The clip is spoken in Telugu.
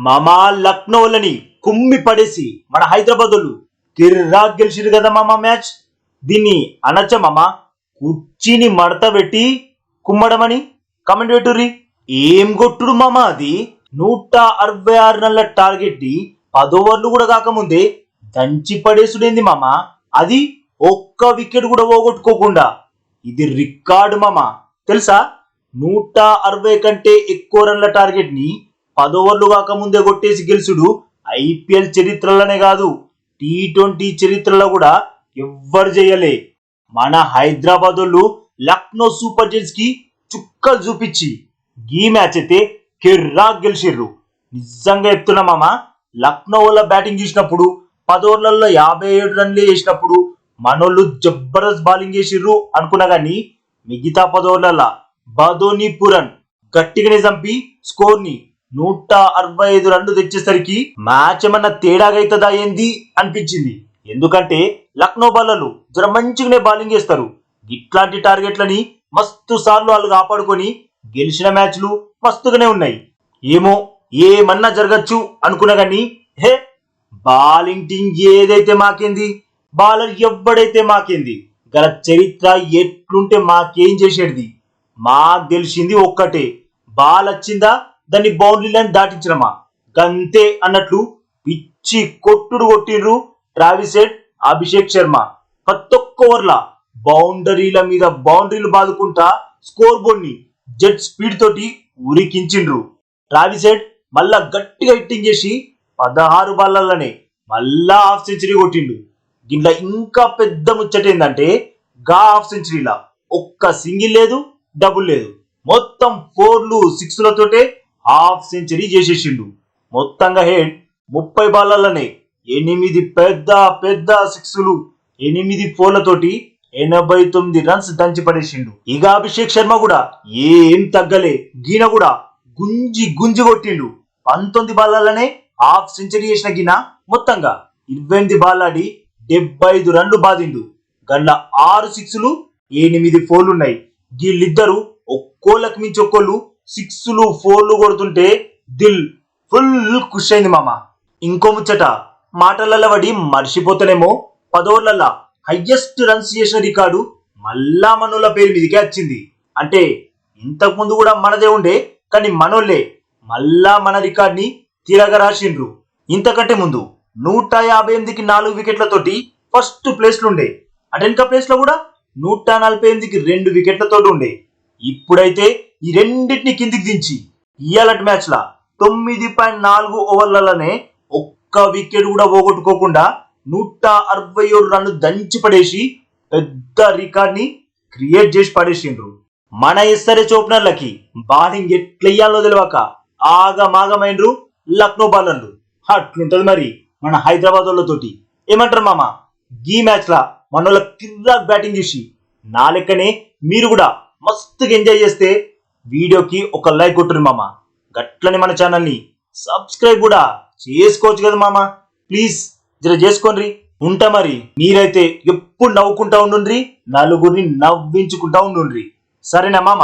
మామా లక్నోలని కుమ్మి పడేసి మన హైదరాబాద్ కిర్రా గెలిచిరు కదా మామా మ్యాచ్? దీన్ని అనచ మామా? కుర్చీని మడత పెట్టి కుమ్మడమని? కమెంట్ పెట్టుర్రి. ఏం కొట్టుడు మామా అది? నూట అరవై ఆరు నెలల టార్గెట్ని పదోవర్లు కూడా కాకముందే దంచి పడేసుడేంది మామా? అది ఒక్క వికెట్ కూడా పోగొట్టుకోకుండా. ఇది రికార్డు మామా. తెలుసా? నూట అరవై కంటే ఎక్కువ రన్ల టార్గెట్ని పదోవర్లు కాకముందే కొట్టేసి గెలుచుడు ఐపీఎల్ చరిత్రలోనే కాదు. టీ ట్వంటీ చరిత్రలో కూడా ఎవ్వరు చేయలే మన హైదరాబాద్ వాళ్ళు లక్నో సూపర్ జెంట్స్కి చుక్కలు చూపించి ఈ మ్యాచ్ అయితే కిర్రాక్ గెలిచిర్రు. నిజంగా చెప్తున్నా మామ లక్నో వాళ్ళ బ్యాటింగ్ చేసినప్పుడు పదోర్లలో యాభై ఏడు రన్లే వేసినప్పుడు మనోళ్ళు జబర్దస్త్ బౌలింగ్ చేసిర్రు అనుకున్నా గానీ మిగతా పదోర్లలో బదోని పురన్ గట్టిగానే చంపి స్కోర్ని నూట అరవై ఐదు రన్లు తెచ్చేసరికి మ్యాచ్ ఏమన్నా తేడాగైతుందా ఏంది అనిపించింది. ఎందుకంటే లక్నో బల్లలు జర మంచిగానే బౌలింగ్ చేస్తారు. ఇట్లాంటి టార్గెట్లని మస్తు సార్లు వాళ్ళు కాపాడుకొని గెలిచిన మ్యాచ్లు మస్తుగానే ఉన్నాయి. ఏమో ఏమన్నా జరగచ్చు అనుకున్నా కానీ హే బాలింగ్ టీం ఏదైతే మాకేంది బాలర్ ఎవ్వడైతే మాకేంది గల చరిత్ర ఎట్లుంటే మాకేం చేసేది మాకు తెలిసింది ఒక్కటే బాల్ వచ్చిందా దాన్ని బౌండరీ లైన్ దాటించడమా గంతే అన్నట్లు పిచ్చి కొట్టుడు కొట్టిర్రు ట్రావిసెట్ అభిషేక్ శర్మ. ప్రతి ఒక్క ఓవర్ల బౌండరీల మీద బౌండరీలు బాదుకుంటా స్కోర్ బోర్డ్ని జెట్ స్పీడ్ తోటి ఉరికించిండ్రు. ట్రావిసెట్ మళ్ళా గట్టిగా హిట్టింగ్ చేసి పదహారు బాల్లనే మళ్ళా హాఫ్ సెంచరీ కొట్టిండు దీంట్లో ఇంకా పెద్ద ముచ్చట ఏంటంటే గా హాఫ్ సెంచరీలా ఒక్క సింగిల్ లేదు డబుల్ లేదు. మొత్తం ఫోర్లు సిక్స్లతోటే హాఫ్ సెంచరీ చేసేసిండు. మొత్తంగా హెడ్ ముప్పై బాలలనే ఎనిమిది పెద్ద పెద్ద సిక్స్లు ఎనిమిది ఫోర్లతోటి ఎనభై తొమ్మిది రన్స్ దంచి పడేసిండు. ఇక అభిషేక్ శర్మ కూడా ఏం తగ్గలే గీన కూడా గుంజి గుంజి కొట్టిండు. పంతొమ్మిది బాలలనే హాఫ్ సెంచరీ చేసిన గిన మొత్తంగా ఇరవై ఎనిమిది బాలాడి డెబ్బై ఐదు రన్లు బాదిండు. గండ్ల ఆరు సిక్స్లు ఎనిమిది ఫోర్లు వీళ్ళిద్దరూ ఒక్కోళ్ళకి మించి ఒక్కోళ్ళు సిక్స్లు ఫోర్లు కొడుతుంటే దిల్ ఫుల్ ఖుష్ అయింది మామ. ఇంకో ముచ్చట మాటలలో పడి మర్చిపోతానేమో పదోర్లల్లా హయ్యెస్ట్ రన్స్ చేసిన రికార్డు మళ్ళా మనోళ్ళ పేరు మీదకే వచ్చింది. అంటే ఇంతకు ముందు కూడా మనదే ఉండే కానీ మనోళ్ళే మళ్ళా మన రికార్డ్ని తిరగ రాసిండ్రు. ఇంతకంటే ముందు నూట యాభై ఎనిమిదికి నాలుగు వికెట్లతోటి ఫస్ట్ ప్లేస్లు ఉండే అటు ప్లేస్లో కూడా నూట నలభై ఎనిమిదికి రెండు వికెట్లతో ఉండే. ఇప్పుడైతే ఈ రెండింటిని కిందికి దించి ఇయాలటి మ్యాచ్లా తొమ్మిది పాయింట్ నాలుగు ఓవర్లలోనే ఒక్క వికెట్ కూడా పోగొట్టుకోకుండా నూట అరవై ఏడు రన్లు దంచి పడేసి పెద్ద రికార్డ్ని క్రియేట్ చేసి పడేసిండ్రు. మన ఎస్ఆర్హెచ్ ఓపెనర్లకి బౌలింగ్ ఎట్లయ్యాలో తెలియక ఆగమాగమైనరు లక్నో బాలర్లు. అట్లుంటది మరి మన హైదరాబాద్ వాళ్ళతోటి. ఏమంటారు మామ? ఈ మ్యాచ్లా మన వాళ్ళ కిర్రాక్ బ్యాటింగ్ చేసి నా లెక్కనే మీరు కూడా మస్తుగా ఎంజాయ్ చేస్తే వీడియోకి ఒక లైక్ కొట్టురు మామ. గట్లని మన ఛానల్ని సబ్స్క్రైబ్ కూడా చేసుకోవచ్చు కదా మామ. ప్లీజ్ జర చేసుకోండి. ఉంటా మరి. మీరైతే ఎప్పుడు నవ్వుకుంటా ఉండుండ్రి నలుగురిని నవ్వించుకుంటా ఉండుండ్రి. సరేనా మామ?